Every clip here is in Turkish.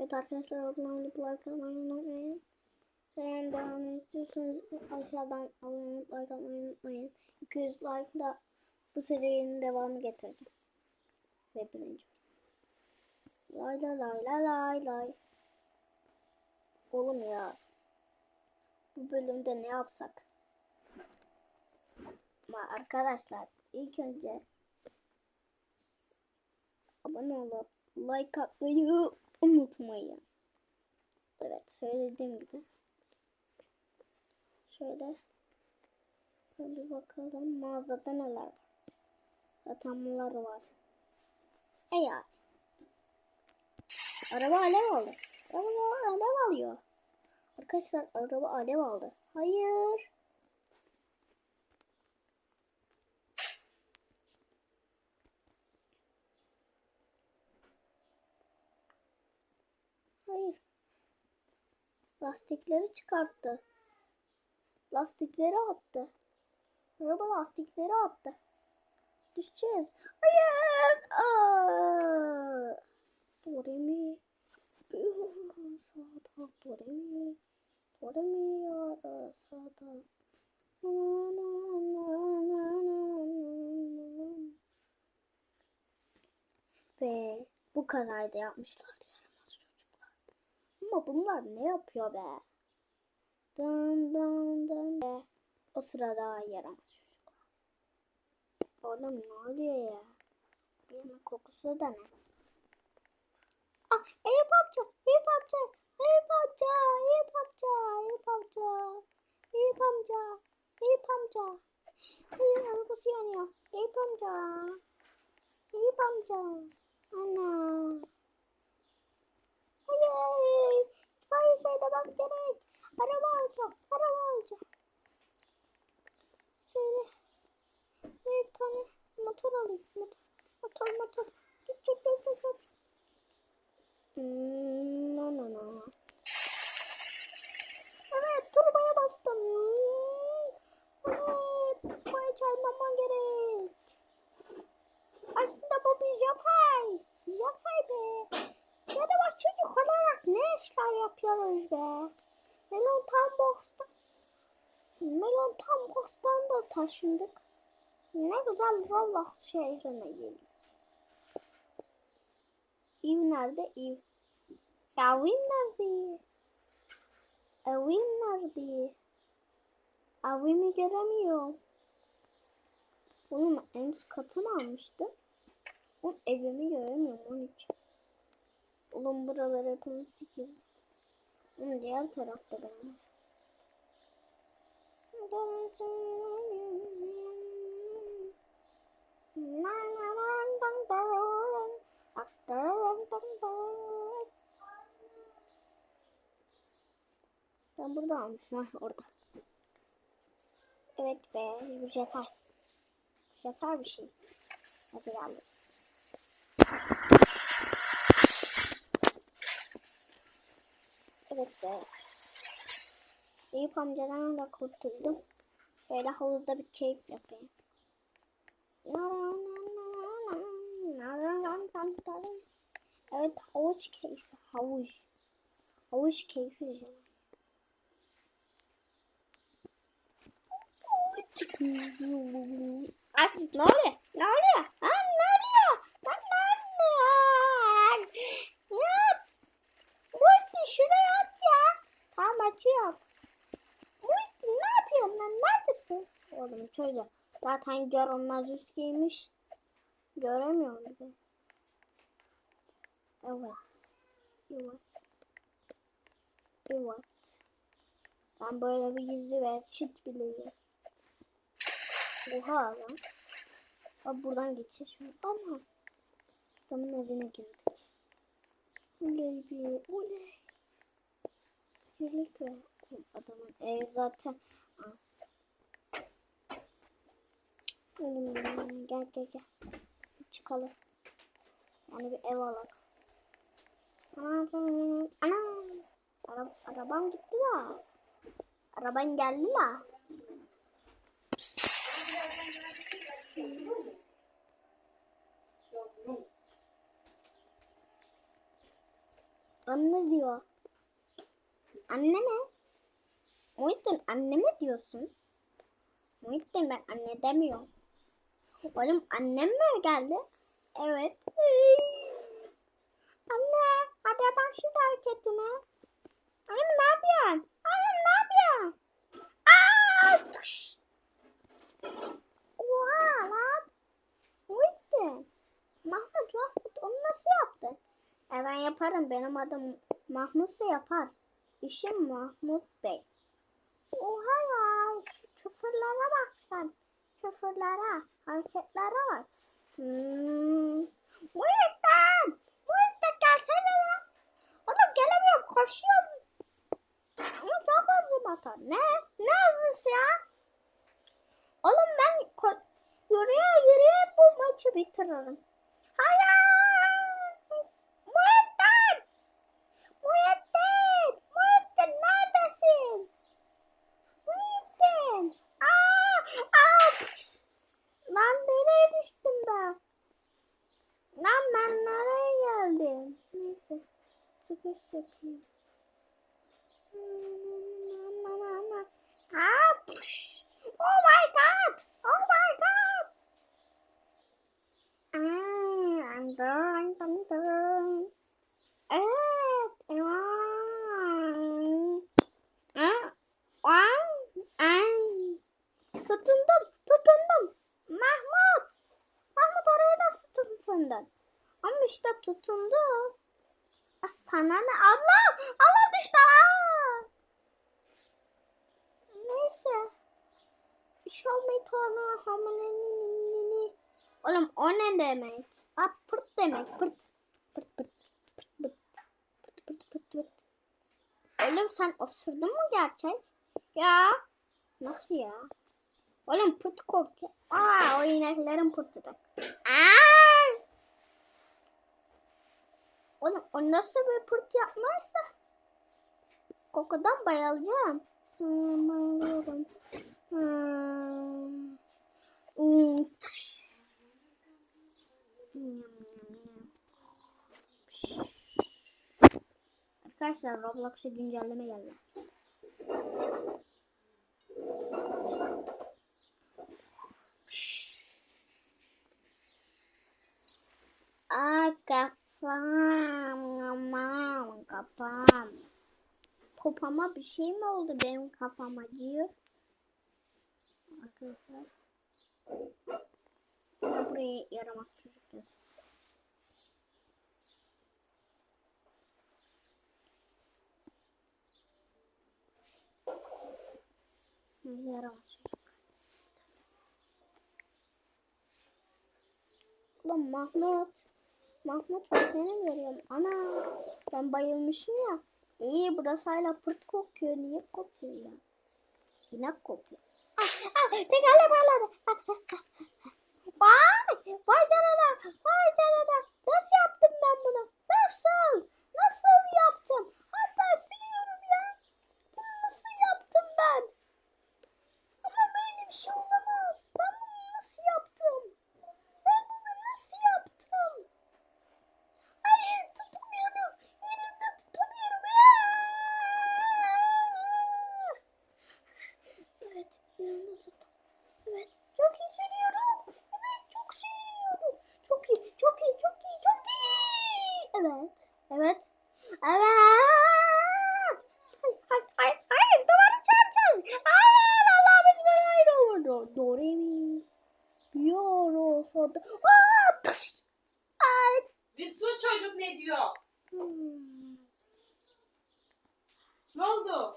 Evet arkadaşlar abone olup like atmayı unutmayın. Sen devam istiyorsanız aşağıdan abone olup like atmayı unutmayın. 200 like da bu serinin devamı getirdim. Ve birinci. Lay lay lay lay lay lay. Oğlum ya. Bu bölümde ne yapsak? Ama arkadaşlar ilk önce abone olup like atmayı unutmayın. Evet söylediğim gibi. Şöyle Hadi bakalım mağazada neler var. Bunlar var. Eğer Araba alev aldı. Araba alev alıyor. Arkadaşlar araba alev aldı. Hayır. Lastikleri çıkarttı. Lastikleri attı. Araba lastikleri attı. Düşeceğiz. Hayır. Aa! Do re mi. Sağda do re mi. Do re mi ya da sağda. Na, na, na, na, na, na. Ve bu kazayı da yapmışlardı. Ama bunlar ne yapıyor be? Dın dın dın. Ve o sırada yaramaz çocuklar. Oğlum ne oluyor ya? Bir yana kokusu da ne? Ah, Eyüp amca, Eyüp amca, Eyüp amca, Eyüp amca, Eyüp amca, Eyüp amca, Eyüp amca. Hayır, arabası yanıyor. Eyüp amca, Eyüp amca. Ana. Hayır, itfaiye söylemem gerek. Araba alacağım, araba alacağım. Şöyle bir tane motor alayım, motor, motor, motor. Git, git. Hmm, No no no. Evet turbaya bastım. Evet turbaya çarpmama gerek. Aslında bu bir Jafay. Jafay be. Yaramaz çocuk olarak ne işler yapıyoruz be. Melon tam box'tan. Melon tam box'tan da taşındık. Ne güzel Roblox şehrine geldik. Ev nerede? Ev. Evim nerede? Evim nerede? Evimi göremiyorum. Oğlum en üst katı mı almıştım? Oğlum evimi göremiyorum 13. Oğlum buralar hep 18. Oğlum diğer tarafta benim. Ben burada almışım. Ha, orada. Evet be. Bu sefer. Bu sefer bir şey. Hadi geldim. Be. Eyüp amcadan da kurtuldum. Böyle havuzda bir keyif yapayım. Evet havuz keyfi. Havuz. Havuz keyfi. canım. Ay ne oluyor? Ne oluyor? Ha ne oluyor? Lan ne oluyor? Ne? Multi şuraya at ya. Açıyorum. Multi ne yapıyorsun lan? Neredesin? Oğlum çocuğum. Zaten görünmez üst giymiş. Göremiyorum bir de. Evet. Evet. Evet. Ben böyle bir gizli ve çit bileyim. Oha lan. Abi buradan geçeceğiz mi? Ana. Adamın evine girdik. Oley bir oley. Askerlik ve adamın evi zaten. Oğlum gel gel gel. Çıkalım. Yani bir ev alalım. Ana, ana. Arab arabam gitti la. Araban geldi la. Anne diyor. Anne mi? Muhittin anne mi diyorsun? Muhittin ben anne demiyorum. Oğlum annem mi geldi? Evet. Anne hadi bak şimdi hareketime. Annem ne yapıyorsun? Annem ne yapıyorsun? Aa! Tıkş! Mahmut Mahmut onu nasıl yaptın? E ben yaparım. Benim adım Mahmutsa yapar. İşim Mahmut Bey. Şoförlere bak sen. Şoförlere. Hareketlere bak. Hmm. Muhittin. Muhittin gelsene lan. Oğlum gelemiyorum. Koşuyorum. Ama çok hızlı motor. Ne? Ne hızlısı ya? Oğlum ben yürüye yürüye bu maçı bitiririm. Hayır! Muhittin! Muhittin! Muhittin neredesin? Muhittin! Aa! Aa! pıs! Lan nereye düştüm ben? Lan ben nereye geldim? Neyse. Oh my god! Oh my god! Aa, I'm done. Evet. Wow. Aa, wow. Ay. Tutundum, tutundum. Mahmut. Mahmut oraya nasıl tutundun? Ama işte tutundum. Sana ne? Allah! Allah düştü. Aa! Neyse. Show me tonu hamileni. Oğlum o ne demek? Aa, pırt demek. Pırt. Pırt pırt. Pırt pırt. Pırt pırt pırt pırt. Oğlum sen osurdun mu gerçek? Ya. Nasıl ya? Oğlum pırt kokuyor. Aa o ineklerin pırtıdır. Aa! Oğlum o nasıl bir pırt yapmazsa? Kokudan bayılacağım. Bayılıyorum. Hmm. Arkadaşlar Roblox'a güncelleme geldi. Aa kafam, aman kafam. Popama bir şey mi oldu benim kafam acıyor? Arkadaşlar. Ya buraya yaramaz çocuk yazıyor. Yaramaz çocuk. Ulan Mahmut. Mahmut ben seni görüyorum. Ana ben bayılmışım ya. İyi burası hala pırt kokuyor. Niye kokuyor ya? İnek kokuyor. Ah, ah, tekerle bağladı. Ah. Vay! Vay canına! Vay canına! Nasıl yaptım ben bunu? Nasıl? Nasıl yaptım? Hatta siliyorum ya. Bunu nasıl yaptım ben? Ama böyle bir şey olamaz. Ben bunu nasıl yaptım? Ben bunu nasıl yaptım? Hayır tutamıyorum. Elimde tutamıyorum. Aa! Evet yanında tuttum. Evet çok iyi sürüyorum. Evet çok sürüyorum. Çok iyi çok iyi çok iyi çok iyi. Evet evet. Evet. Hayır hayır hayır, hayır. duvarı çarpacağız. Hayır Allah bismillahirrahmanirrahim. Do, do re mi. Yo ro so do. Aa, tıs. Ay. Bir çocuk ne oldu?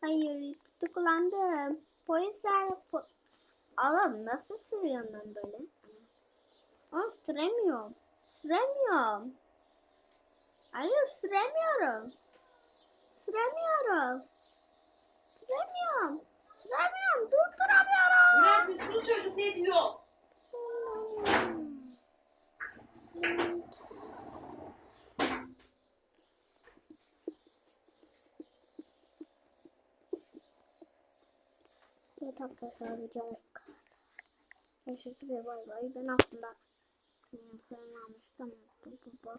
Hayır tutuklandım. Polisler po Oğlum nasıl sürüyorum ben böyle? Aa, süremiyorum. Süremiyorum. Hayır süremiyorum. Süremiyorum. Süremiyorum. Süremiyorum. Durduramıyorum. Murat sus çocuk ne diyor? Evet Arkadaşlar videomuz bu kadar. Görüşürüz ve bay bay. Ben aslında hmm, fırın almıştım. Bu, bu, bu